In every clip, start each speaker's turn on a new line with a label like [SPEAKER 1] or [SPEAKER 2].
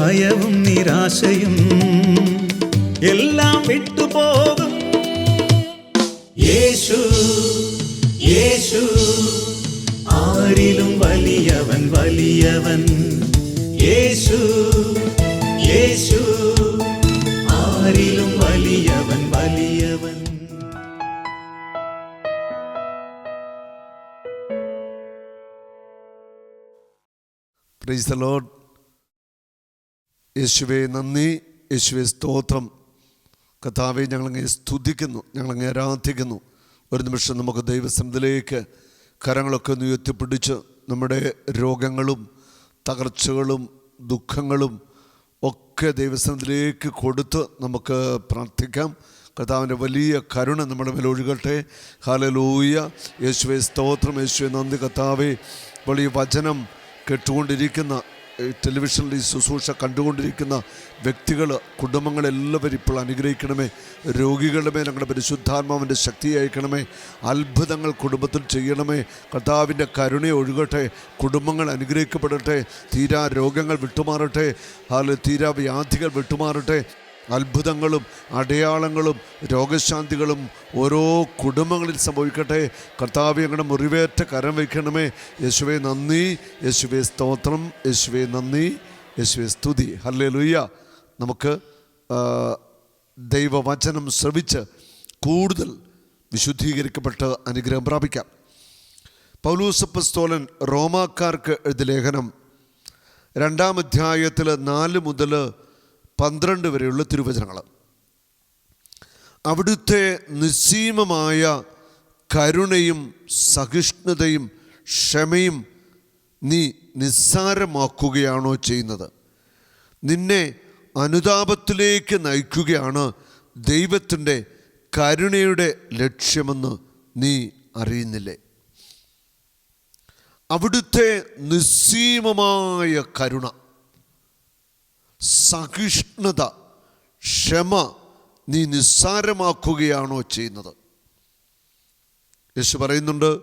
[SPEAKER 1] ദുഃഖവും ഭയവും നിരാശയും എല്ലാം വിട്ടുപോകും യേശു യേശു ആരിലും വലിയവൻ വലിയവൻ യേശു യേശു ആരിലും വലിയവൻ വലിയവൻ
[SPEAKER 2] പ്രൈസ് ദ ലോഡ് യേശുവെ നന്ദി. യേശുവെ സ്തോത്രം. കഥാവെ ഞങ്ങളങ്ങനെ സ്തുതിക്കുന്നു. ഞങ്ങളങ്ങനെ ആരാധിക്കുന്നു. ഒരു നിമിഷം നമുക്ക് ദൈവസനത്തിലേക്ക് കരങ്ങളൊക്കെ ഒന്ന് ഉയർത്തിപ്പിടിച്ച് നമ്മുടെ രോഗങ്ങളും തകർച്ചകളും ദുഃഖങ്ങളും ഒക്കെ ദൈവസനത്തിലേക്ക് കൊടുത്ത് നമുക്ക് പ്രാർത്ഥിക്കാം. കർത്താവിന്റെ വലിയ കരുണ നമ്മുടെ മേലെ ഒഴുകട്ടെ. ഹാലലൂയ യേശുവെ സ്തോത്രം. യേശുവെ നന്ദി. കർത്താവെ വലിയ വചനം കേട്ടുകൊണ്ടിരിക്കുന്ന ടെലിവിഷനിൽ ഈ ശുശ്രൂഷ കണ്ടുകൊണ്ടിരിക്കുന്ന വ്യക്തികൾ കുടുംബങ്ങളെല്ലാവരും ഇപ്പോൾ അനുഗ്രഹിക്കണമേ. രോഗികളുടെ മേൽ ഞങ്ങളുടെ പരിശുദ്ധാത്മാവിന്റെ ശക്തി അയക്കണമേ. അത്ഭുതങ്ങൾ കുടുംബത്തിൽ ചെയ്യണമേ. കർത്താവിന്റെ കരുണ ഒഴുകട്ടെ. കുടുംബങ്ങൾ അനുഗ്രഹിക്കപ്പെടട്ടെ. തീരാ രോഗങ്ങൾ വിട്ടുമാറട്ടെ. തീരാ വ്യാധികൾ വിട്ടുമാറട്ടെ. അത്ഭുതങ്ങളും അടയാളങ്ങളും രോഗശാന്തികളും ഓരോ കുടുംബങ്ങളിൽ സംഭവിക്കട്ടെ. കർത്താവ് ഞങ്ങളുടെ മുറിവേറ്റ കരം വയ്ക്കണമേ. യേശുവെ നന്ദി. യേശുവെ സ്തോത്രം. യേശുവെ നന്ദി. യേശുവെ സ്തുതി. ഹല്ലേ ലുയ്യ നമുക്ക് ദൈവവചനം ശ്രവിച്ച് കൂടുതൽ വിശുദ്ധീകരിക്കപ്പെട്ട് അനുഗ്രഹം പ്രാപിക്കാം. പൗലൂസപ്പസ്തോലൻ റോമാക്കാർക്ക് എഴുതിയ ലേഖനം രണ്ടാം അധ്യായത്തിൽ നാല് മുതൽ പന്ത്രണ്ട് വരെയുള്ള തിരുവചനങ്ങൾ. അവിടുത്തെ നിസ്സീമമായ കരുണയും സഹിഷ്ണുതയും ക്ഷമയും നീ നിസ്സാരമാക്കുകയാണോ ചെയ്യുന്നത്? നിന്നെ അനുതാപത്തിലേക്ക് നയിക്കുകയാണ് ദൈവത്തിന്റെ കരുണയുടെ ലക്ഷ്യമെന്ന് നീ അറിയുന്നില്ലേ? അവിടുത്തെ നിസ്സീമമായ കരുണ സഹിഷ്ണുത ക്ഷമ നീ നിസ്സാരമാക്കുകയാണോ ചെയ്യുന്നത്? യേശു പറയുന്നുണ്ട്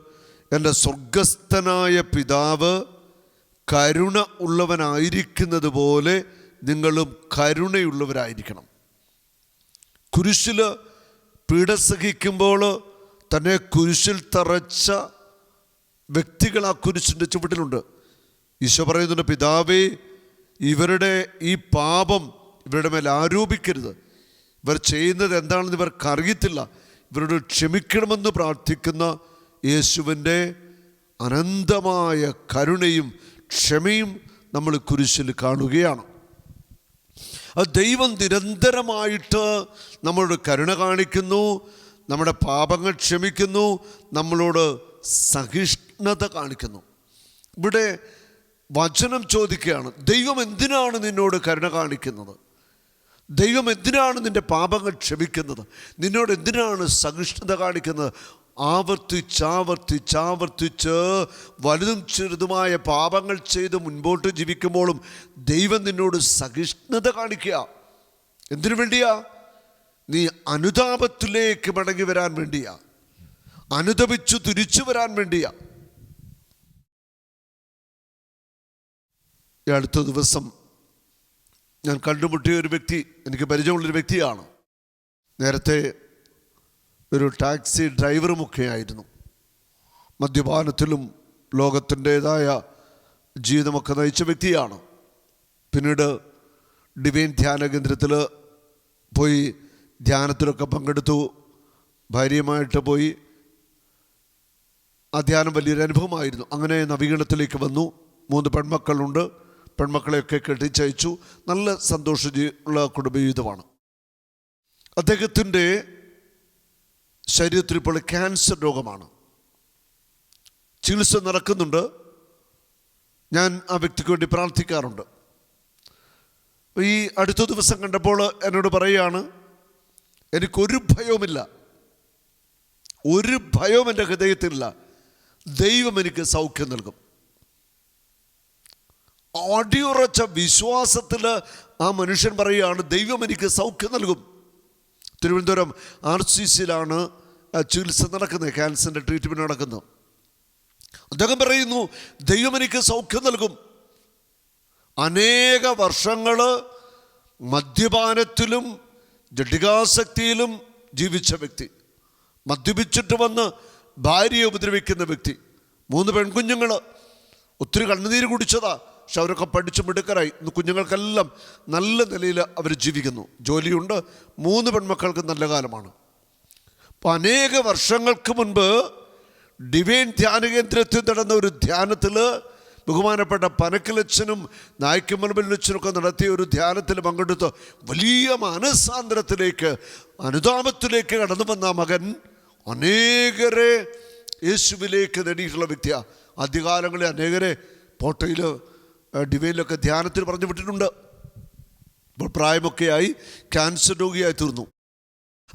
[SPEAKER 2] എന്റെ സ്വർഗസ്ഥനായ പിതാവ് കരുണ ഉള്ളവനായിരിക്കുന്നത് പോലെ നിങ്ങളും കരുണയുള്ളവരായിരിക്കണം. കുരിശിൽ പീഡ സഹിക്കുമ്പോൾ തന്നെ കുരിശിൽ തറച്ച വ്യക്തികൾ ആ കുരിശിന്റെ ചുവട്ടിലുണ്ട്. ഈശോ പറയുന്നുണ്ട് പിതാവേ ഇവരുടെ ഈ പാപം ഇവരുടെ മേൽ ആരോപിക്കരുത്. ഇവർ ചെയ്യുന്നത് എന്താണെന്ന് ഇവർക്ക് അറിയത്തില്ല ഇവരോട് ക്ഷമിക്കണമെന്ന് പ്രാർത്ഥിക്കുന്ന യേശുവിന്റെ അനന്തമായ കരുണയും ക്ഷമയും നമ്മൾ കുരിശിൽ കാണുകയാണ്. അത് ദൈവം നിരന്തരമായിട്ട് നമ്മളോട് കരുണ കാണിക്കുന്നു നമ്മുടെ പാപങ്ങൾ ക്ഷമിക്കുന്നു നമ്മളോട് സഹിഷ്ണുത കാണിക്കുന്നു. ഇവിടെ വചനം ചോദിക്കുകയാണ് ദൈവം എന്തിനാണ് നിന്നോട് കരുണ കാണിക്കുന്നത്? ദൈവം എന്തിനാണ് നിന്റെ പാപങ്ങൾ ക്ഷമിക്കുന്നത്? നിന്നോട് എന്തിനാണ് സഹിഷ്ണുത കാണിക്കുന്നത്? ആവർത്തിച്ചാവർത്തിച്ചാവർത്തിച്ച് വലുതും ചെറുതുമായ പാപങ്ങൾ ചെയ്ത് മുൻപോട്ട് ജീവിക്കുമ്പോഴും ദൈവം നിന്നോട് സഹിഷ്ണുത കാണിക്കുക. എന്തിനു വേണ്ടിയാ? നീ അനുതാപത്തിലേക്ക് മടങ്ങി വരാൻ വേണ്ടിയാ. അനുതപിച്ചു തിരിച്ചു വരാൻ വേണ്ടിയാ. ഈ അടുത്ത ദിവസം ഞാൻ കണ്ടുമുട്ടിയ ഒരു വ്യക്തി എനിക്ക് പരിചയമുള്ളൊരു വ്യക്തിയാണ്. നേരത്തെ ഒരു ടാക്സി ഡ്രൈവറുമൊക്കെ ആയിരുന്നു മദ്യപാനത്തിലും ലോകത്തിന്റേതായ ജീവിതമൊക്കെ നയിച്ച വ്യക്തിയാണ്. പിന്നീട് ഡിവൈൻ ധ്യാന കേന്ദ്രത്തിൽ പോയി ധ്യാനത്തിലൊക്കെ പങ്കെടുത്തു. ഭാര്യയുമായിട്ട് പോയി. ആ ധ്യാനം വലിയൊരു അനുഭവമായിരുന്നു. അങ്ങനെ നവീകരണത്തിലേക്ക് വന്നു. മൂന്ന് പെൺമക്കളുണ്ട്. പെൺമക്കളെയൊക്കെ കെട്ടിച്ചയച്ചു നല്ല സന്തോഷമുള്ള കുടുംബജീവിതമാണ്. അദ്ദേഹത്തിന്റെ ശരീരത്തിൽ ഇപ്പോൾ ക്യാൻസർ രോഗമാണ്. ചികിത്സ നടക്കുന്നുണ്ട്. ഞാൻ ആ വ്യക്തിക്ക് വേണ്ടി പ്രാർത്ഥിക്കാറുണ്ട്. ഈ അടുത്ത ദിവസം കണ്ടപ്പോൾ എന്നോട് പറയുകയാണ് എനിക്കൊരു ഭയവുമില്ല. ഒരു ഭയവും എന്റെ ഹൃദയത്തിലില്ല. ദൈവം എനിക്ക് സൗഖ്യം നൽകും. അടിയുറച്ച വിശ്വാസത്തിൽ ആ മനുഷ്യൻ പറയുകയാണ് ദൈവം എനിക്ക് സൗഖ്യം നൽകും. തിരുവനന്തപുരം ആർ സി സിയിലാണ് ചികിത്സ നടക്കുന്നത് ക്യാൻസറിന്റെ ട്രീറ്റ്മെന്റ് നടക്കുന്നത്. അദ്ദേഹം പറയുന്നു ദൈവം എനിക്ക് സൗഖ്യം നൽകും. അനേക വർഷങ്ങൾ മദ്യപാനത്തിലും ജഡികാസക്തിയിലും ജീവിച്ച വ്യക്തി മദ്യപിച്ചിട്ട് വന്ന് ഭാര്യയെ ഉപദ്രവിക്കുന്ന വ്യക്തി മൂന്ന് പെൺകുഞ്ഞുങ്ങൾ ഒത്തിരി കണ്ണുനീര് കുടിച്ചതാ പക്ഷെ അവരൊക്കെ പഠിച്ചു മിടുക്കരായി. ഇന്ന് കുഞ്ഞുങ്ങൾക്കെല്ലാം നല്ല നിലയിൽ അവർ ജീവിക്കുന്നു. ജോലിയുണ്ട്. മൂന്ന് പെൺമക്കൾക്ക് നല്ല കാലമാണ്. അപ്പം അനേക വർഷങ്ങൾക്ക് മുൻപ് ഡിവൈൻ ധ്യാന കേന്ദ്രത്തിൽ നടന്ന ഒരു ധ്യാനത്തിൽ ബഹുമാനപ്പെട്ട പനക്കിലച്ചനും നായ്ക്കമ്മൽബല്ലച്ചനൊക്കെ നടത്തിയ ഒരു ധ്യാനത്തിൽ പങ്കെടുത്ത് വലിയ മാനസാന്തരത്തിലേക്ക് അനുതാപത്തിലേക്ക് കടന്നു വന്ന മകൻ അനേകരെ യേശുവിലേക്ക് നേടിയിട്ടുള്ള വ്യക്തിയാണ് ആദ്യകാലങ്ങളിൽ അനേകരെ പോട്ടയിൽ ഡിവൈനിലൊക്കെ ധ്യാനത്തിൽ പറഞ്ഞു വിട്ടിട്ടുണ്ട്. ഇപ്പോൾ പ്രായമൊക്കെയായി ക്യാൻസർ രോഗിയായി തീർന്നു.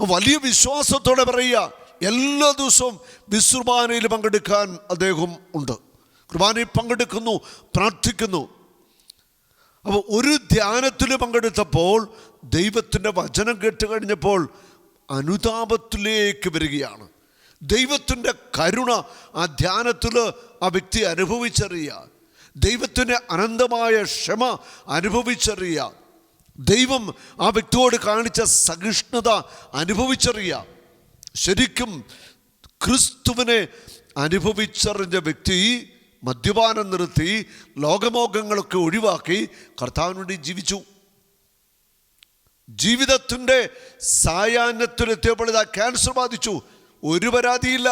[SPEAKER 2] വലിയ വിശ്വാസത്തോടെ പറയുക എല്ലാ ദിവസവും വിശ്രുമാനയിൽ പങ്കെടുക്കാൻ അദ്ദേഹം ഉണ്ട്. കുർബാനയിൽ പങ്കെടുക്കുന്നു പ്രാർത്ഥിക്കുന്നു. അപ്പോൾ ഒരു ധ്യാനത്തിൽ പങ്കെടുത്തപ്പോൾ ദൈവത്തിന്റെ വചനം കേട്ട് കഴിഞ്ഞപ്പോൾ അനുതാപത്തിലേക്ക് വരികയാണ്. ദൈവത്തിന്റെ കരുണ ആ ധ്യാനത്തിൽ ആ വ്യക്തി അനുഭവിച്ചറിയുക. ദൈവത്തിന്റെ അനന്തമായ ക്ഷമ അനുഭവിച്ചറിയുക ദൈവം ആ വ്യക്തിയോട് കാണിച്ച സഹിഷ്ണുത അനുഭവിച്ചറിയുക ശരിക്കും ക്രിസ്തുവിനെ അനുഭവിച്ചറിഞ്ഞ വ്യക്തി മദ്യപാനം നിർത്തി ലോകമോഹങ്ങളൊക്കെ ഒഴിവാക്കി കർത്താവിനുവേണ്ടി ജീവിച്ചു. ജീവിതത്തിന്റെ സായാഹ്നത്തിലെത്തിയപ്പോൾ ഇതാ ക്യാൻസർ ബാധിച്ചു. ഒരു പരാതിയില്ല.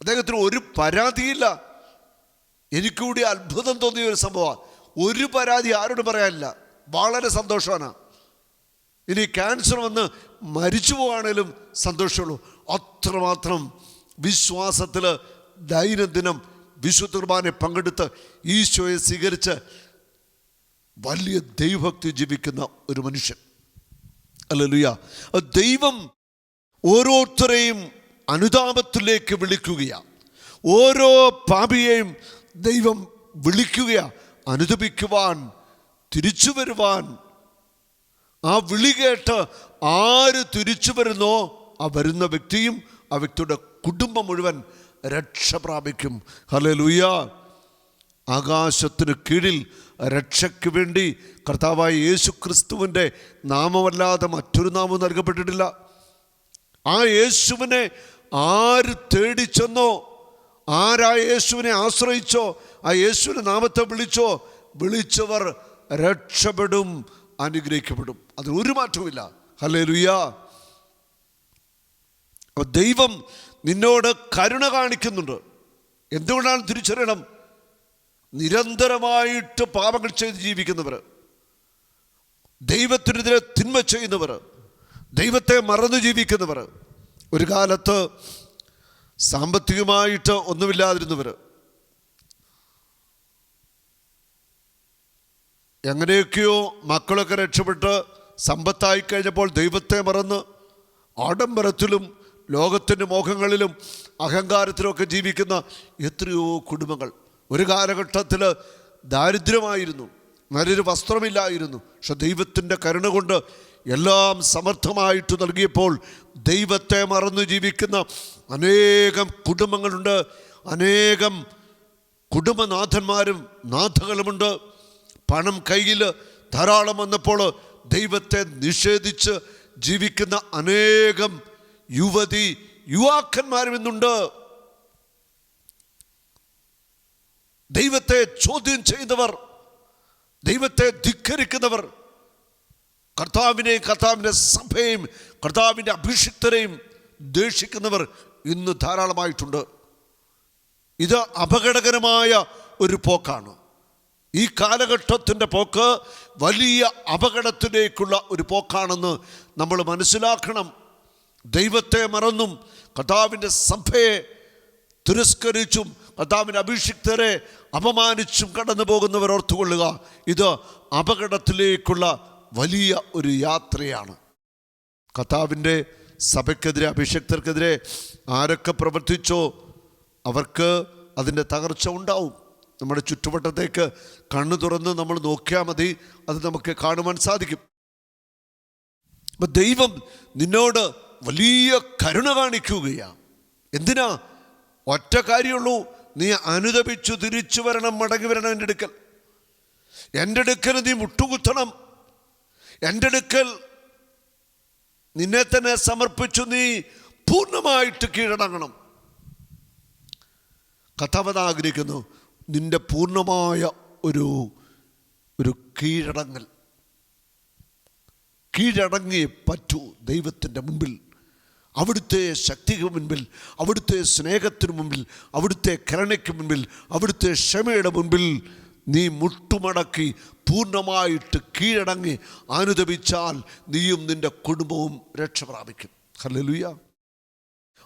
[SPEAKER 2] അദ്ദേഹത്തിന് ഒരു പരാതിയില്ല. എനിക്ക് കൂടി അത്ഭുതം തോന്നിയ ഒരു സംഭവമാണ്. ഒരു പരാതി ആരോട് പറയാനില്ല. വളരെ സന്തോഷമാണ്. ഇനി ക്യാൻസർ വന്ന് മരിച്ചു പോവാണേലും സന്തോഷമുള്ളൂ. അത്രമാത്രം വിശ്വാസത്തിൽ ദൈനംദിനം വിശുദ്ധ കുർബാനെ പങ്കെടുത്ത് ഈശോയെ സ്വീകരിച്ച് വലിയ ദൈവഭക്തി ജീവിക്കുന്ന ഒരു മനുഷ്യൻ. അല്ലലുയ ദൈവം ഓരോരുത്തരെയും അനുതാപത്തിലേക്ക് വിളിക്കുകയാണ്. ഓരോ പാപിയെയും ദൈവം വിളിക്കുക അനുദപിക്കുവാൻ തിരിച്ചു വരുവാൻ. ആ വിളി കേട്ട് ആര് തിരിച്ചു വരുന്നോ ആ വരുന്ന വ്യക്തിയും ആ വ്യക്തിയുടെ കുടുംബം മുഴുവൻ രക്ഷ പ്രാപിക്കും. ഹലേ ആകാശത്തിന് കീഴിൽ രക്ഷയ്ക്ക് വേണ്ടി കർത്താവായ യേശു ക്രിസ്തുവിന്റെ നാമമല്ലാതെ മറ്റൊരു നാമം നൽകപ്പെട്ടിട്ടില്ല. ആ യേശുവിനെ ആര് തേടിച്ചെന്നോ ആരാ യേശുവിനെ ആശ്രയിച്ചോ? ആ യേശുവിന്റെ നാമത്തെ വിളിച്ചോ? വിളിച്ചവർ രക്ഷപ്പെടും അനുഗ്രഹിക്കപ്പെടും. അതിന് ഒരു മാറ്റവുമില്ല. ഹലേ ലുയ ദൈവം നിന്നോട് കരുണ കാണിക്കുന്നുണ്ട്. എന്തുകൊണ്ടാണ് തിരിച്ചറിയണം? നിരന്തരമായിട്ട് പാപങ്ങൾ ചെയ്ത് ജീവിക്കുന്നവർ. ദൈവത്തിനെതിരെ തിന്മ ചെയ്യുന്നവർ. ദൈവത്തെ മറന്നു ജീവിക്കുന്നവർ. ഒരു കാലത്ത് സാമ്പത്തികമായിട്ട് ഒന്നുമില്ലാതിരുന്നവർ എങ്ങനെയൊക്കെയോ മക്കളൊക്കെ രക്ഷപ്പെട്ട് സമ്പത്തായി കഴിഞ്ഞപ്പോൾ ദൈവത്തെ മറന്ന് ആഡംബരത്തിലും ലോകത്തിന്റെ മോഹങ്ങളിലും അഹങ്കാരത്തിലുമൊക്കെ ജീവിക്കുന്ന എത്രയോ കുടുംബങ്ങൾ. ഒരു കാലഘട്ടത്തിൽ ദാരിദ്ര്യമായിരുന്നു. നല്ലൊരു വസ്ത്രമില്ലായിരുന്നു. പക്ഷെ ദൈവത്തിന്റെ കരുണ കൊണ്ട് എല്ലാം സമർത്ഥമായിട്ട് നൽകിയപ്പോൾ ദൈവത്തെ മറന്നു ജീവിക്കുന്ന അനേകം കുടുംബങ്ങളുണ്ട്. അനേകം കുടുംബനാഥന്മാരും നാഥകളുമുണ്ട്. പണം കയ്യിൽ ധാരാളം വന്നപ്പോൾ ദൈവത്തെ നിഷേധിച്ച് ജീവിക്കുന്ന അനേകം യുവതി യുവാക്കന്മാരും ഇന്നുണ്ട്. ദൈവത്തെ ചോദ്യം ചെയ്തവർ ദൈവത്തെ ധിക്കരിക്കുന്നവർ കർത്താവിനെയും കർത്താവിന്റെ സഭയും കർത്താവിന്റെ അഭിഷിക്തരെയും ദേഷിക്കുന്നവർ ഇന്ന് ധാരാളമായിട്ടുണ്ട്. ഇത് അപകടകരമായ ഒരു പോക്കാണ്. ഈ കാലഘട്ടത്തിന്റെ പോക്ക് വലിയ അപകടത്തിലേക്കുള്ള ഒരു പോക്കാണെന്ന് നമ്മൾ മനസ്സിലാക്കണം. ദൈവത്തെ മറന്നും കർത്താവിന്റെ സഭയെ തിരസ്കരിച്ചും കർത്താവിന്റെ അഭിഷിക്തരെ അപമാനിച്ചും കടന്നു പോകുന്നവർ ഓർത്തുകൊള്ളുക. ഇത് അപകടത്തിലേക്കുള്ള വലിയ ഒരു യാത്രയാണ്. കഥാവിന്റെ സഭയ്ക്കെതിരെ അഭിഷക്തർക്കെതിരെ ആരൊക്കെ പ്രവർത്തിച്ചോ അവർക്ക് അതിന്റെ തകർച്ച ഉണ്ടാവും. നമ്മുടെ ചുറ്റുവട്ടത്തേക്ക് കണ്ണു തുറന്ന് നമ്മൾ നോക്കിയാൽ മതി അത് നമുക്ക് കാണുവാൻ സാധിക്കും. അപ്പം ദൈവം നിന്നോട് വലിയ കരുണ കാണിക്കുകയാണ്. എന്തിനാ? ഒറ്റ കാര്യമുള്ളൂ നീ അനുദപിച്ചു തിരിച്ചു വരണം മടങ്ങി വരണം എന്റെ അടുക്കൽ. എന്റെ അടുക്കൽ നീ മുട്ടുകുത്തണം. എന്റെ അടുക്കൽ നിന്നെ തന്നെ സമർപ്പിച്ചു നീ പൂർണമായിട്ട് കീഴടങ്ങണം. കഥാവത ആഗ്രഹിക്കുന്നു നിന്റെ പൂർണമായ ഒരു ഒരു കീഴടങ്ങൽ. കീഴടങ്ങിയേ പറ്റൂ ദൈവത്തിന്റെ മുമ്പിൽ. അവിടുത്തെ ശക്തിക്ക് മുൻപിൽ അവിടുത്തെ സ്നേഹത്തിന് മുമ്പിൽ അവിടുത്തെ കരുണയ്ക്ക് മുൻപിൽ അവിടുത്തെ ക്ഷമയുടെ മുൻപിൽ നീ മുട്ടുമടക്കി പൂർണമായിട്ട് കീഴടങ്ങി അനുദപിച്ചാൽ നീയും നിന്റെ കുടുംബവും രക്ഷ പ്രാപിക്കും. ഹല്ലേലൂയ.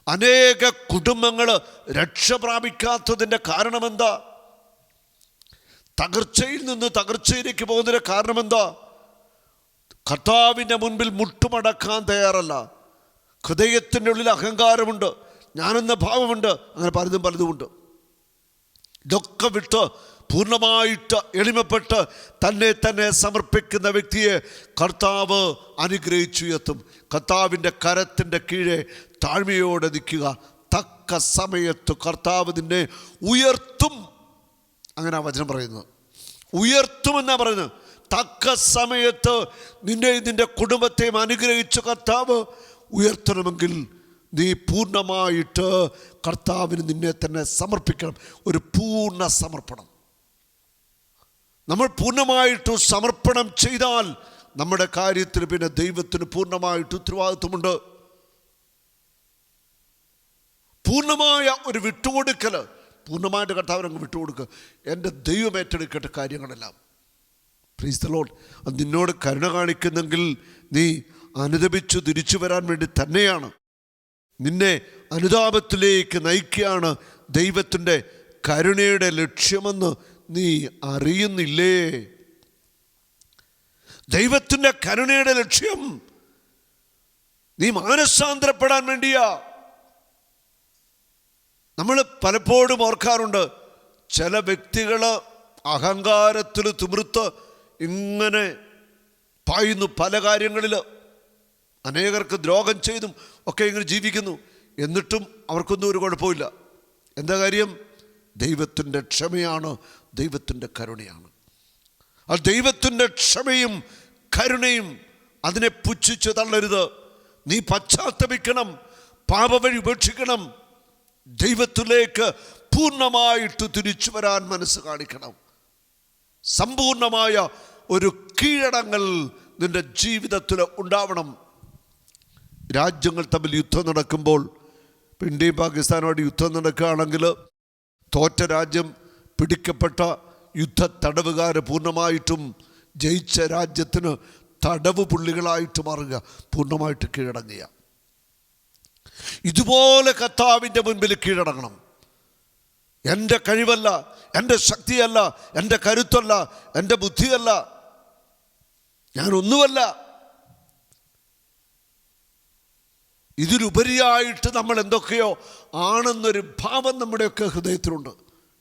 [SPEAKER 2] അനേക കുടുംബങ്ങൾ രക്ഷ പ്രാപിക്കാത്തതിന്റെ കാരണമെന്താ? തകർച്ചയിൽ നിന്ന് തകർച്ചയിലേക്ക് പോകുന്നതിന്റെ കാരണമെന്താ? കർത്താവിന്റെ മുൻപിൽ മുട്ടുമടക്കാൻ തയ്യാറല്ല. ഹൃദയത്തിന്റെ ഉള്ളിൽ അഹങ്കാരമുണ്ട്. ഞാനെന്ന ഭാവമുണ്ട്. അങ്ങനെ പലതും പലതുമുണ്ട്. ഇതൊക്കെ വിട്ട് പൂർണമായിട്ട് എളിമപ്പെട്ട് തന്നെ തന്നെ സമർപ്പിക്കുന്ന വ്യക്തിയെ കർത്താവ് അനുഗ്രഹിച്ചുയർത്തും കർത്താവിന്റെ കരത്തിന്റെ കീഴെ താഴ്മയോടെ നിൽക്കുക. തക്ക സമയത്ത് കർത്താവ് നിന്നെ ഉയർത്തും. അങ്ങനെ ആ വചനം പറയുന്നത് ഉയർത്തുമെന്നാ പറയുന്നത്? തക്ക സമയത്ത് നിന്നെ നിന്റെ കുടുംബത്തെയും അനുഗ്രഹിച്ച കർത്താവ് ഉയർത്തണമെങ്കിൽ നീ പൂർണമായിട്ട് കർത്താവിന് നിന്നെ തന്നെ സമർപ്പിക്കണം. ഒരു പൂർണ സമർപ്പണം. നമ്മൾ പൂർണമായിട്ട് സമർപ്പണം ചെയ്താൽ നമ്മുടെ കാര്യത്തിൽ പിന്നെ ദൈവത്തിന് പൂർണമായിട്ട് ഉത്തരവാദിത്വമുണ്ട്. പൂർണമായ ഒരു വിട്ടുകൊടുക്കൽ പൂർണമായിട്ട് കർത്താവിനങ്ങ് വിട്ടുകൊടുക്കുക എന്റെ ദൈവം ഏറ്റെടുക്കേണ്ട കാര്യങ്ങളെല്ലാം. പ്രീസ് ദ ലോഡ് അത് നിന്നോട് കരുണ കാണിക്കുന്നെങ്കിൽ നീ അനുദപിച്ചു തിരിച്ചു വരാൻ വേണ്ടി തന്നെയാണ്. നിന്നെ അനുതാപത്തിലേക്ക് നയിക്കുകയാണ് ദൈവത്തിന്റെ കരുണയുടെ ലക്ഷ്യമെന്ന് നീ അറിയുന്നില്ലേ? ദൈവത്തിന്റെ കരുണയുടെ ലക്ഷ്യം. നീ മാനസാന്തരപ്പെടാൻ വേണ്ടിയാ. നമ്മൾ പലപ്പോഴും ഓർക്കാറുണ്ട് ചില വ്യക്തികൾ അഹങ്കാരത്തിൽ തിമിർത്ത് ഇങ്ങനെ പായുന്നു. പല കാര്യങ്ങളിൽ അനേകർക്ക് ദ്രോഹം ചെയ്തും ഒക്കെ ഇങ്ങനെ ജീവിക്കുന്നു. എന്നിട്ടും അവർക്കൊന്നും ഒരു കുഴപ്പമില്ല എന്താ കാര്യം? ദൈവത്തിന്റെ ക്ഷമയാണ് ദൈവത്തിന്റെ കരുണയാണ്. ആ ദൈവത്തിന്റെ ക്ഷമയും കരുണയും അതിനെ പുച്ഛിച്ച് തള്ളരുത്. നീ പശ്ചാത്തപിക്കണം പാപവഴി ഉപേക്ഷിക്കണം ദൈവത്തിലേക്ക് പൂർണമായിട്ട് തിരിച്ചു വരാൻ മനസ്സ് കാണിക്കണം. സമ്പൂർണമായ ഒരു കീഴടങ്ങൽ നിന്റെ ജീവിതത്തിൽ ഉണ്ടാവണം. രാജ്യങ്ങൾ തമ്മിൽ യുദ്ധം നടക്കുമ്പോൾ ഇന്ത്യയും പാകിസ്ഥാനുമായിട്ട് യുദ്ധം നടക്കുകയാണെങ്കിൽ തോറ്റ രാജ്യം പിടിക്കപ്പെട്ട യുദ്ധ തടവുകാര് പൂർണമായിട്ടും ജയിച്ച രാജ്യത്തിന് തടവ് പുള്ളികളായിട്ട് മാറുക പൂർണമായിട്ട് കീഴടങ്ങുക. ഇതുപോലെ കർത്താവിന്റെ മുൻപിൽ കീഴടങ്ങണം. എന്റെ കഴിവല്ല എന്റെ ശക്തിയല്ല എന്റെ കരുത്തല്ല എന്റെ ബുദ്ധിയല്ല ഞാനൊന്നുമല്ല. ഇതിലുപരിയായിട്ട് നമ്മൾ എന്തൊക്കെയോ ആണെന്നൊരു ഭാവം നമ്മുടെയൊക്കെ ഹൃദയത്തിലുണ്ട്.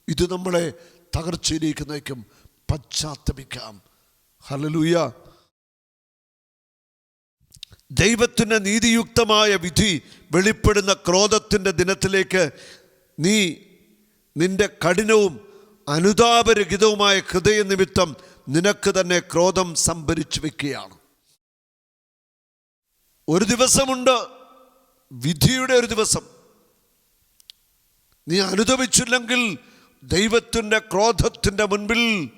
[SPEAKER 2] ഇത് നമ്മളെ തകർച്ചയിലേക്ക് നയിക്കും. പശ്ചാത്തപിക്കാം. ഹലലൂയ ദൈവത്തിന്റെ നീതിയുക്തമായ വിധി വെളിപ്പെടുന്ന ക്രോധത്തിന്റെ ദിനത്തിലേക്ക് നീ നിന്റെ കഠിനവും അനുതാപരഹിതവുമായ ഹൃദയ നിമിത്തം നിനക്ക് തന്നെ ക്രോധം സംഭരിച്ചു വെക്കുകയാണ്. ഒരു ദിവസമുണ്ട് വിധിയുടെ ഒരു ദിവസം. നീ അനുഭവിച്ചില്ലെങ്കിൽ ദൈവത്തിന്റെ ക്രോധത്തിന്റെ മുൻപിൽ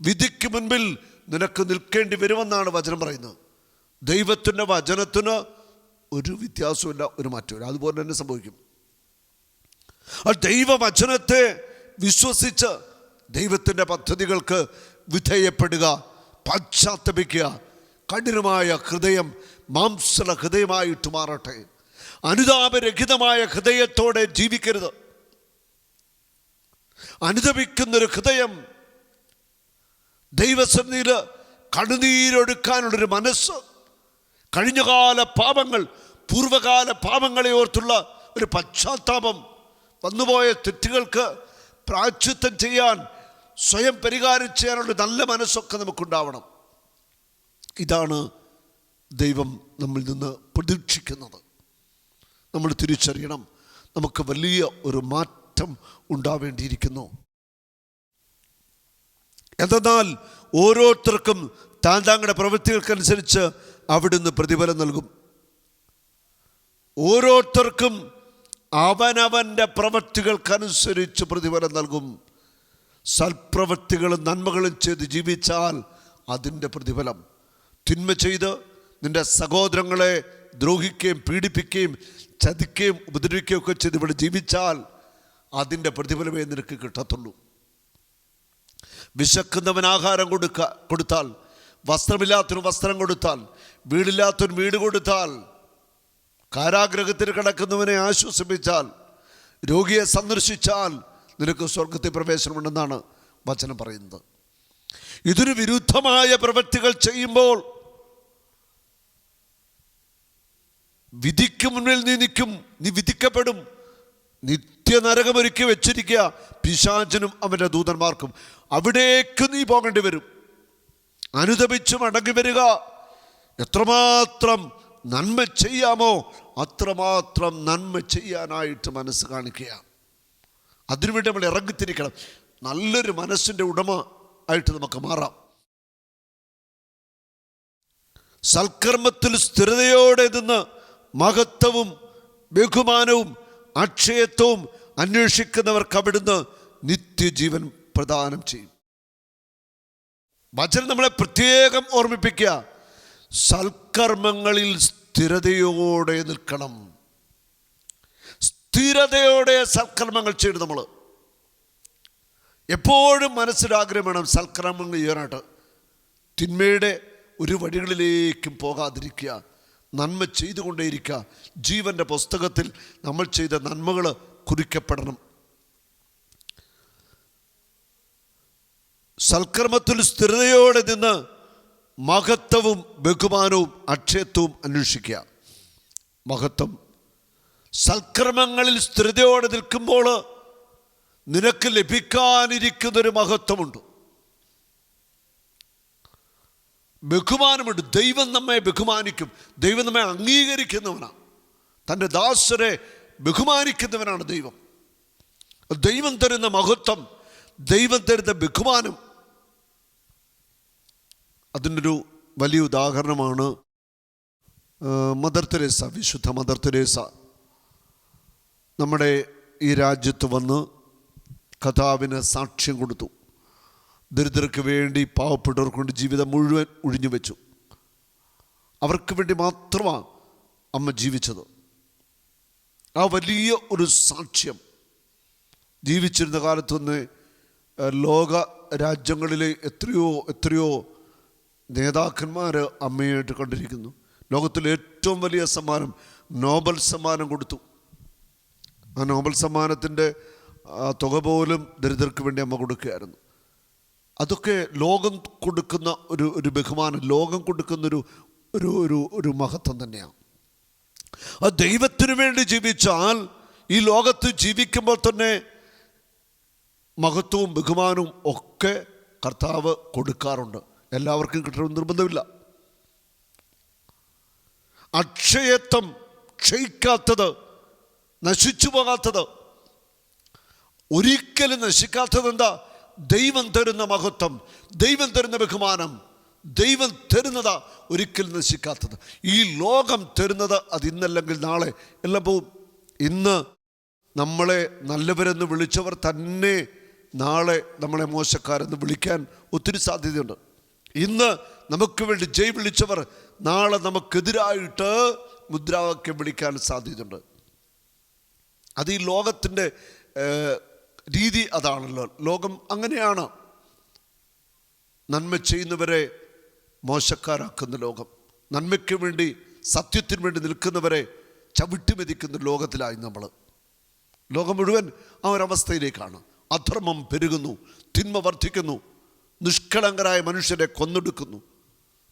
[SPEAKER 2] വിധിക്ക് മുൻപിൽ നിനക്ക് നിൽക്കേണ്ടി വരുമെന്നാണ് വചനം പറയുന്നത്. ദൈവത്തിന്റെ വചനത്തിന് ഒരു വ്യത്യാസമില്ല ഒരു മാറ്റമില്ല അതുപോലെ തന്നെ സംഭവിക്കും. ആ ദൈവവചനത്തെ വിശ്വസിച്ച് ദൈവത്തിന്റെ പദ്ധതികൾക്ക് വിധേയപ്പെടുക പശ്ചാത്തപിക്കുക കഠിനമായ ഹൃദയം മാംസള ഹൃദയമായിട്ട് മാറട്ടെ. അനുതാപരഹിതമായ ഹൃദയത്തോടെ ജീവിക്കരുത്. അനുദപിക്കുന്നൊരു ഹൃദയം ദൈവസന്നിധിയിൽ കണ്ണുനീരൊടുക്കാനുള്ളൊരു മനസ്സ് കഴിഞ്ഞകാല പാപങ്ങൾ പൂർവകാല പാപങ്ങളെ ഓർത്തുള്ള ഒരു പശ്ചാത്താപം വന്നുപോയ തെറ്റുകൾക്ക് പ്രാച്ഛിത്വം ചെയ്യാൻ സ്വയം പരിഹാരം ചെയ്യാനുള്ള നല്ല മനസ്സൊക്കെ നമുക്കുണ്ടാവണം. ഇതാണ് ദൈവം നമ്മിൽ നിന്ന് പ്രതീക്ഷിക്കുന്നത്. നമ്മൾ തിരിച്ചറിയണം. നമുക്ക് വലിയ ഒരു മാറ്റം ഉണ്ടാവേണ്ടിയിരിക്കുന്നു. എന്തെന്നാൽ ഓരോരുത്തർക്കും താൻ താങ്കളുടെ പ്രവൃത്തികൾക്കനുസരിച്ച് അവിടുന്ന് പ്രതിഫലം നൽകും. ഓരോരുത്തർക്കും അവനവന്റെ പ്രവൃത്തികൾക്കനുസരിച്ച് പ്രതിഫലം നൽകും. സൽപ്രവൃത്തികളും നന്മകളും ചെയ്ത് ജീവിച്ചാൽ അതിന്റെ പ്രതിഫലം. തിന്മ ചെയ്ത് നിന്റെ സഹോദരങ്ങളെ ദ്രോഹിക്കുകയും പീഡിപ്പിക്കുകയും ചതിക്കുകയും ഉപദ്രവിക്കുകയും ഒക്കെ ചെയ്ത് ഇവിടെ ജീവിച്ചാൽ അതിന്റെ പ്രതിഫലമേ നിനക്ക് കിട്ടത്തുള്ളൂ. വിശക്കുന്നവൻ ആഹാരം കൊടുക്ക കൊടുത്താൽ വസ്ത്രമില്ലാത്തൊരു വസ്ത്രം കൊടുത്താൽ വീടില്ലാത്തൊരു വീട് കൊടുത്താൽ കാരാഗ്രഹത്തിൽ കിടക്കുന്നവനെ ആശ്വസിപ്പിച്ചാൽ രോഗിയെ സന്ദർശിച്ചാൽ നിനക്ക് സ്വർഗത്തിൽ പ്രവേശനമുണ്ടെന്നാണ് വചനം പറയുന്നത്. ഇതൊരു വിരുദ്ധമായ പ്രവൃത്തികൾ ചെയ്യുമ്പോൾ വിധിക്ക് മുന്നിൽ നീ നിൽക്കും നീ വിധിക്കപ്പെടും. നിത്യനരകമൊരുക്കി വെച്ചിരിക്കുക പിശാചനും അവന്റെ ദൂതന്മാർക്കും. അവിടേക്ക് നീ പോകേണ്ടി വരും. അനുദപിച്ച് മടങ്ങി വരിക. എത്രമാത്രം നന്മ ചെയ്യാമോ അത്രമാത്രം നന്മ ചെയ്യാനായിട്ട് മനസ്സ് കാണിക്കുക. അതിനുവേണ്ടി നമ്മൾ ഇറങ്ങിത്തിരിക്കണം. നല്ലൊരു മനസ്സിന്റെ ഉടമ ആയിട്ട് നമുക്ക് മാറാം. സൽക്കർമ്മത്തിൽ സ്ഥിരതയോടെ നിന്ന് മഹത്വവും ബഹുമാനവും അക്ഷയത്വവും അന്വേഷിക്കുന്നവർക്ക് അവിടുന്ന് നിത്യജീവൻ പ്രദാനം ചെയ്യും. വചനം നമ്മളെ പ്രത്യേകം ഓർമ്മിപ്പിക്കുക. സൽക്കർമ്മങ്ങളിൽ സ്ഥിരതയോടെ നിൽക്കണം. സ്ഥിരതയോടെ സൽക്കർമ്മങ്ങൾ ചെയ്യണം നമ്മൾ എപ്പോഴും മനസ്സിലാഗ്രഹം വേണം സൽക്കർമ്മങ്ങൾ ചെയ്യാനായിട്ട്. തിന്മയുടെ ഒരു വഴികളിലേക്കും പോകാതിരിക്കുക. നന്മ ചെയ്തുകൊണ്ടേയിരിക്കുക ജീവന്റെ പുസ്തകത്തിൽ നമ്മൾ ചെയ്ത നന്മകൾ കുറിക്കപ്പെടണം. സൽക്കർമ്മത്തിൽ സ്ഥിരതയോടെ നിന്ന് മഹത്വവും ബഹുമാനവും അക്ഷയത്വവും അന്വേഷിക്കുക. മഹത്വം. സൽക്കർമ്മങ്ങളിൽ സ്ഥിരതയോടെ നിൽക്കുമ്പോൾ നിനക്ക് ലഭിക്കാനിരിക്കുന്നൊരു മഹത്വമുണ്ട്. ബഹുമാനമുണ്ട്. ദൈവം നമ്മെ ബഹുമാനിക്കും. ദൈവം നമ്മെ അംഗീകരിക്കുന്നവനാണ്. തന്റെ ദാസരെ ബഹുമാനിക്കുന്നവനാണ് ദൈവം. ദൈവം തരുന്ന മഹത്വം ദൈവം തരുന്ന ബഹുമാനം അതിനൊരു വലിയ ഉദാഹരണമാണ് മദർ തെരേസ വിശുദ്ധ മദർ തെരേസ. നമ്മുടെ ഈ രാജ്യത്ത് വന്ന് കഥാവിന് സാക്ഷ്യം കൊടുത്തു. ദരിദ്രർക്ക് വേണ്ടി പാവപ്പെട്ടവർക്ക് വേണ്ടി ജീവിതം മുഴുവൻ ഒഴിഞ്ഞു വെച്ചു. അവർക്ക് വേണ്ടി മാത്രമാണ് അമ്മ ജീവിച്ചത്. ആ വലിയ ഒരു സാക്ഷ്യം ജീവിച്ചിരുന്ന കാലത്തൊന്ന് ലോക രാജ്യങ്ങളിലെ എത്രയോ എത്രയോ നേതാക്കന്മാർ അമ്മയായിട്ട് കണ്ടിരിക്കുന്നു. ലോകത്തിലെ ഏറ്റവും വലിയ സമ്മാനം നോബൽ സമ്മാനം കൊടുത്തു. ആ നോബൽ സമ്മാനത്തിന്റെ തുക പോലും ദരിദ്രർക്ക് വേണ്ടി അമ്മ കൊടുക്കുകയായിരുന്നു. അതൊക്കെ ലോകം കൊടുക്കുന്ന ഒരു ഒരു ബഹുമാനം ലോകം കൊടുക്കുന്നൊരു ഒരു ഒരു ഒരു മഹത്വം തന്നെയാണ്. ആ ദൈവത്തിനു വേണ്ടി ജീവിച്ചാൽ ഈ ലോകത്ത് ജീവിക്കുമ്പോൾ തന്നെ മഹത്വവും ബഹുമാനവും ഒക്കെ കർത്താവ് കൊടുക്കാറുണ്ട്. എല്ലാവർക്കും കിട്ടണമെന്ന് നിർബന്ധമില്ല. അക്ഷയത്വം ക്ഷയിക്കാത്തത് നശിച്ചു പോകാത്തത് ഒരിക്കലും നശിക്കാത്തത് എന്താ? ദൈവം തരുന്ന മഹത്വം ദൈവം തരുന്ന ബഹുമാനം ദൈവം തരുന്നത് ഒരിക്കലും നശിക്കാത്തത്. ഈ ലോകം തരുന്നത് അത് ഇന്നല്ലെങ്കിൽ നാളെ. എല്ലാം പോവും ഇന്ന് നമ്മളെ നല്ലവരെന്ന് വിളിച്ചവർ തന്നെ നാളെ നമ്മളെ മോശക്കാരെന്ന് വിളിക്കാൻ ഒത്തിരി സാധ്യതയുണ്ട്. ഇന്ന് നമുക്ക് വേണ്ടി ജയ് വിളിച്ചവർ നാളെ നമുക്കെതിരായിട്ട് മുദ്രാവാക്യം വിളിക്കാൻ സാധ്യതയുണ്ട്. അത് ഈ ലോകത്തിന്റെ രീതി അതാണല്ലോ. ലോകം അങ്ങനെയാണ്. നന്മ ചെയ്യുന്നവരെ മോശക്കാരാക്കുന്ന ലോകം. നന്മയ്ക്ക് വേണ്ടി സത്യത്തിന് വേണ്ടി നിൽക്കുന്നവരെ ചവിട്ടി മെതിക്കുന്ന ലോകത്തിലായി നമ്മൾ. ലോകം മുഴുവൻ ആ ഒരവസ്ഥയിലേക്കാണ്. അധർമ്മം പെരുകുന്നു തിന്മ വർദ്ധിക്കുന്നു നിഷ്കളങ്കരായ മനുഷ്യരെ കൊന്നെടുക്കുന്നു.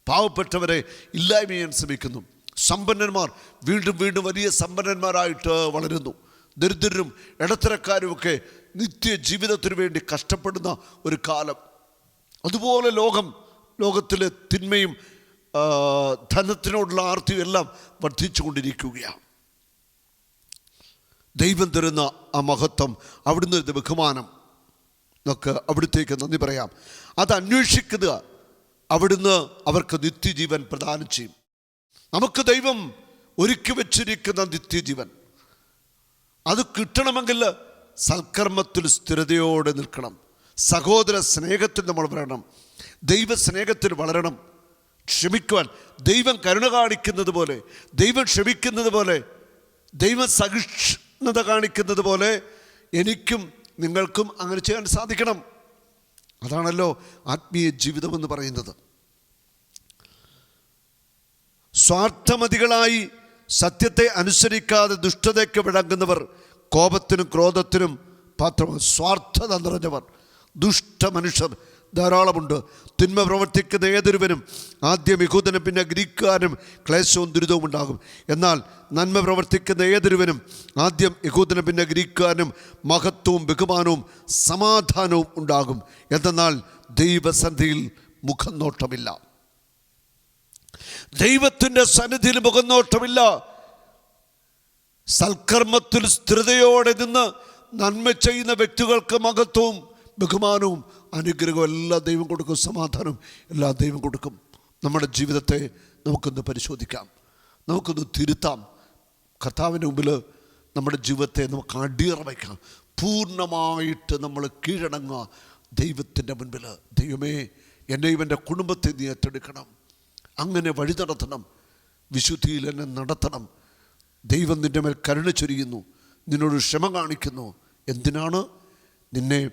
[SPEAKER 2] പാവപ്പെട്ടവരെ ഇല്ലായ്മ ചെയ്യാൻ ശ്രമിക്കുന്നു. സമ്പന്നന്മാർ വീണ്ടും വീണ്ടും വലിയ സമ്പന്നന്മാരായിട്ട് വളരുന്നു. ദരിദ്രരും ഇടത്തരക്കാരുമൊക്കെ നിത്യ ജീവിതത്തിന് വേണ്ടി കഷ്ടപ്പെടുന്ന ഒരു കാലം. അതുപോലെ ലോകം ലോകത്തിലെ തിന്മയും ധനത്തിനോടുള്ള ആർത്തിയും എല്ലാം വർദ്ധിച്ചുകൊണ്ടിരിക്കുകയാണ്. ദൈവം തരുന്ന ആ മഹത്വം അവിടുന്ന് ഒരു ബഹുമാനം. നമുക്ക് അവിടുത്തേക്ക് നന്ദി പറയാം. അത് അന്വേഷിക്കുക. അവിടുന്ന് അവർക്ക് നിത്യജീവൻ പ്രദാനം ചെയ്യും. നമുക്ക് ദൈവം ഒരുക്കി വച്ചിരിക്കുന്ന നിത്യജീവൻ. അത് കിട്ടണമെങ്കിൽ സൽക്കർമ്മത്തിൽ സ്ഥിരതയോടെ നിൽക്കണം. സഹോദര സ്നേഹത്തിൽ നമ്മൾ വളരണം ദൈവ സ്നേഹത്തിൽ വളരണം. ക്ഷമിക്കുവാൻ. ദൈവം കരുണ കാണിക്കുന്നത് പോലെ ദൈവം ക്ഷമിക്കുന്നത് പോലെ ദൈവം സഹിഷ്ണുത കാണിക്കുന്നത് പോലെ എനിക്കും നിങ്ങൾക്കും അങ്ങനെ ചെയ്യാൻ സാധിക്കണം. അതാണല്ലോ ആത്മീയ ജീവിതമെന്ന് പറയുന്നത്. സ്വാർത്ഥമതികളായി സത്യത്തെ അനുസരിക്കാതെ ദുഷ്ടതയ്ക്ക് വിളങ്ങുന്നവർ കോപത്തിനും ക്രോധത്തിനും പാത്രമാണ്. സ്വാർത്ഥത നിറഞ്ഞവർ ദുഷ്ട മനുഷ്യർ ധാരാളമുണ്ട്. തിന്മ പ്രവർത്തിക്കുന്ന ഏതൊരുവനും ആദ്യം യഹൂദനും പിന്നെ ഗ്രീക്കാനും ക്ലേശവും ദുരിതവും ഉണ്ടാകും. എന്നാൽ നന്മ പ്രവർത്തിക്കുന്ന ഏതൊരുവനും ആദ്യം യഹൂദനും പിന്നെ ഗ്രീക്കാനും മഹത്വവും ബഹുമാനവും സമാധാനവും ഉണ്ടാകും. എന്തെന്നാൽ ദൈവസന്ധിയിൽ മുഖം നോട്ടമില്ല ദൈവത്തിന്റെ സന്നിധിയിൽ മുഖനോട്ടമില്ല. സൽക്കർമ്മത്തിൽ സ്ഥിരതയോടെ നിന്ന് നന്മ ചെയ്യുന്ന വ്യക്തികൾക്ക് മഹത്വവും ബഹുമാനവും അനുഗ്രഹവും എല്ലാ ദൈവം കൊടുക്കും സമാധാനവും എല്ലാ ദൈവം കൊടുക്കും. നമ്മുടെ ജീവിതത്തെ നമുക്കൊന്ന് പരിശോധിക്കാം. നമുക്കൊന്ന് തിരുത്താം. കർത്താവിന്റെ മുമ്പിൽ നമ്മുടെ ജീവിതത്തെ നമുക്ക് അടിയറ വയ്ക്കാം പൂർണമായിട്ട് നമ്മൾ കീഴടങ്ങുക ദൈവത്തിന്റെ മുൻപിൽ ദൈവമേ എന്നെയും എന്റെ കുടുംബത്തെ നീ ഏറ്റെടുക്കണം. അങ്ങനെ വഴി നടത്തണം. വിശുദ്ധിയിൽ എന്നെ നടത്തണം. ദൈവം നിന്റെ മേൽ കരുണ ചൊരിയുന്നു. നിന്നോട് ക്ഷമ കാണിക്കുന്നു. എന്തിനാണ്? നിന്നെ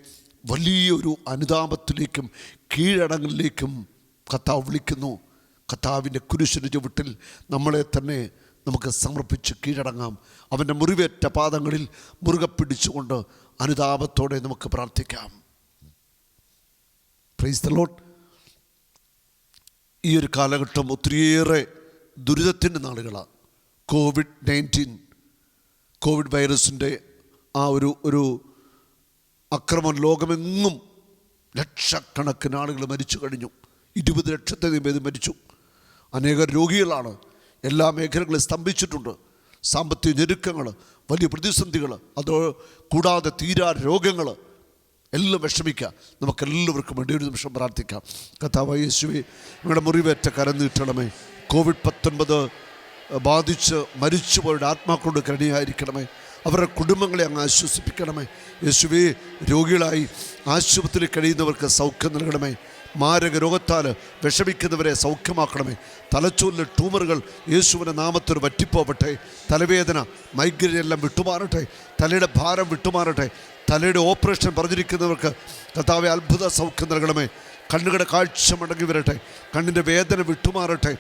[SPEAKER 2] വലിയൊരു അനുതാപത്തിലേക്കും കീഴടങ്ങളിലേക്കും കർത്താവ് വിളിക്കുന്നു. കർത്താവിന്റെ കുരിശിന് ചുവട്ടിൽ നമ്മളെ തന്നെ നമുക്ക് സമർപ്പിച്ച് കീഴടങ്ങാം. അവന്റെ മുറിവേറ്റ പാദങ്ങളിൽ മുറുകെ പിടിച്ചുകൊണ്ട് അനുതാപത്തോടെ നമുക്ക് പ്രാർത്ഥിക്കാം. പ്രൈസ് ദ ലോട്ട് ഈ ഒരു കാലഘട്ടം ഒത്തിരിയേറെ ദുരിതത്തിന്റെ നാളുകളാണ്. കോവിഡ് നയന്റീൻ കോവിഡ് വൈറസിന്റെ ആ ഒരു ഒരു അക്രമം ലോകമെങ്ങും ലക്ഷക്കണക്കിന് ആളുകൾ മരിച്ചു കഴിഞ്ഞു. ഇരുപത് ലക്ഷത്തിലധികം പേര് മരിച്ചു. അനേക രോഗികളാണ് എല്ലാ മേഖലകളും സ്തംഭിച്ചിട്ടുണ്ട്. സാമ്പത്തിക ഞെരുക്കങ്ങൾ വലിയ പ്രതിസന്ധികൾ അത് കൂടാതെ തീരാ രോഗങ്ങൾ. എല്ലാം വിഷമിക്കുക നമുക്കെല്ലാവർക്കും വേണ്ടി ഒരു നിമിഷം പ്രാർത്ഥിക്കാം. കഥാവ യേശുവെ നിങ്ങളുടെ മുറിവേറ്റ കരം നീട്ടണമേ കോവിഡ് പത്തൊൻപത് ബാധിച്ച് മരിച്ചുപോയുടെ ആത്മാക്കളുടെ കരുണയായിരിക്കണമേ. അവരുടെ കുടുംബങ്ങളെ അങ്ങ് ആശ്വസിപ്പിക്കണമേ. യേശുവേ രോഗികളായി ആശുപത്രിയിൽ കഴിയുന്നവർക്ക് സൗഖ്യം നൽകണമേ. മാരക രോഗത്താൽ വിഷമിക്കുന്നവരെ സൗഖ്യമാക്കണമേ. തലച്ചോറിലെ ട്യൂമറുകൾ യേശുവിന്റെ നാമത്തിൽ വറ്റിപ്പോവട്ടെ. തലവേദന മൈഗ്രൈൻ എല്ലാം വിട്ടുമാറട്ടെ. തലയുടെ ഭാരം വിട്ടുമാറട്ടെ. തലയുടെ ഓപ്പറേഷൻ പറഞ്ഞിരിക്കുന്നവർക്ക് കർത്താവെ അത്ഭുത സൗഖ്യം നൽകണമേ. കണ്ണുകളുടെ കാഴ്ച മടങ്ങി വരട്ടെ. കണ്ണിന്റെ വേദന വിട്ടുമാറട്ടെ.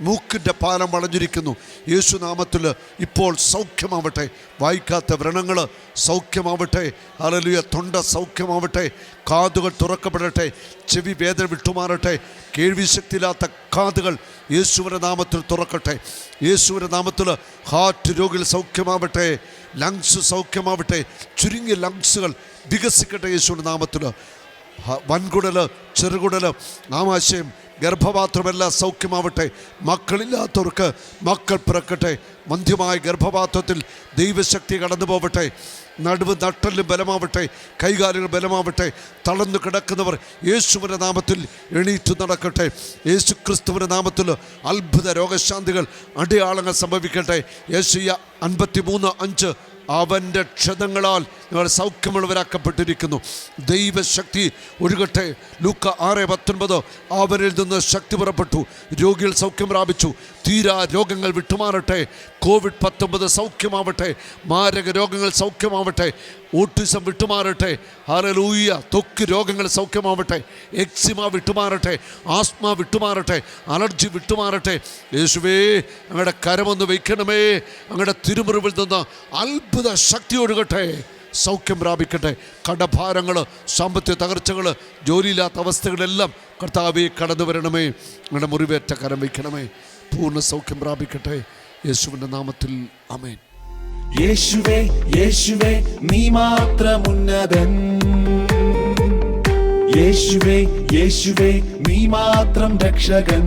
[SPEAKER 2] മൂക്കിന്റെ പാലം വളഞ്ഞിരിക്കുന്നു. യേശു നാമത്തിൽ ഇപ്പോൾ സൗഖ്യമാവട്ടെ. വായിക്കാത്ത വ്രണങ്ങൾ സൗഖ്യമാവട്ടെ. അലലുയ തൊണ്ട സൗഖ്യമാവട്ടെ. കാതുകൾ തുറക്കപ്പെടട്ടെ. ചെവി വേദന വിട്ടുമാറട്ടെ. കേൾവിശക്തിയില്ലാത്ത കാതുകൾ യേശുവിന്റെ നാമത്തിൽ തുറക്കട്ടെ. യേശുവിന്റെ നാമത്തിൽ ഹാർട്ട് രോഗികൾ സൗഖ്യമാവട്ടെ. ലങ്സ് സൗഖ്യമാവട്ടെ. ചുരുങ്ങിയ ലങ്സുകൾ വികസിക്കട്ടെ യേശുവിന്റെ നാമത്തിൽ വൻകുടൽ ചെറുകുടൽ നാമാശയം ഗർഭപാത്രമെല്ലാം സൗഖ്യമാവട്ടെ. മക്കളില്ലാത്തവർക്ക് മക്കൾ പിറക്കട്ടെ. മന്ധ്യമായ ഗർഭപാത്രത്തിൽ ദൈവശക്തി കടന്നു പോവട്ടെ നടുവ് നട്ടലിന് ബലമാവട്ടെ. കൈകാലുകൾ ബലമാവട്ടെ. തളർന്നു കിടക്കുന്നവർ യേശുവിന്റെ നാമത്തിൽ എണീറ്റു നടക്കട്ടെ. യേശു ക്രിസ്തുവിന്റെ നാമത്തിൽ അത്ഭുത രോഗശാന്തികൾ അടയാളങ്ങൾ സംഭവിക്കട്ടെ. യേശുയ അൻപത്തി മൂന്ന് അഞ്ച് അവന്റെ ക്ഷതങ്ങളാൽ നിങ്ങൾ സൗഖ്യമുള്ളവരാക്കപ്പെട്ടിരിക്കുന്നു. ദൈവശക്തി ഒഴുകട്ടെ. ലൂക്ക ആറ് പത്തൊൻപത്. അവരിൽ നിന്ന് ശക്തി പുറപ്പെട്ടു. രോഗികൾ സൗഖ്യം പ്രാപിച്ചു. തീരാ രോഗങ്ങൾ വിട്ടുമാറട്ടെ. കോവിഡ് പത്തൊമ്പത് സൗഖ്യമാവട്ടെ. മാരക രോഗങ്ങൾ സൗഖ്യമാവട്ടെ. ഓട്ടിസം വിട്ടുമാറട്ടെ. ഹരലൂയ തൊക്ക് രോഗങ്ങൾ സൗഖ്യമാവട്ടെ. എക്സിമ വിട്ടുമാറട്ടെ. ആസ്മ വിട്ടുമാറട്ടെ. അലർജി വിട്ടുമാറട്ടെ. യേശുവേ അങ്ങയുടെ കരമൊന്ന് വയ്ക്കണമേ. അങ്ങയുടെ തിരുമുറിവിൽ നിന്ന് അത്ഭുത ശക്തി ഒഴുകട്ടെ. സൗഖ്യം പ്രാപിക്കട്ടെ. കടഭാരങ്ങൾ സാമ്പത്തിക തകർച്ചകൾ ജോലിയില്ലാത്ത അവസ്ഥകളെല്ലാം കർത്താവെ കടന്നു വരണമേ അങ്ങയുടെ മുറിവേറ്റ കരം വയ്ക്കണമേ. പൂർണ സൗഖ്യം പ്രാപിക്കട്ടെ. യേശുവിന്റെ നാമത്തിൽ അമേൻ
[SPEAKER 3] യേശുവേ യേശുവേ നീ മാത്രമുന്നതൻ. യേശുവേ യേശുവേ നീ മാത്രം രക്ഷകൻ.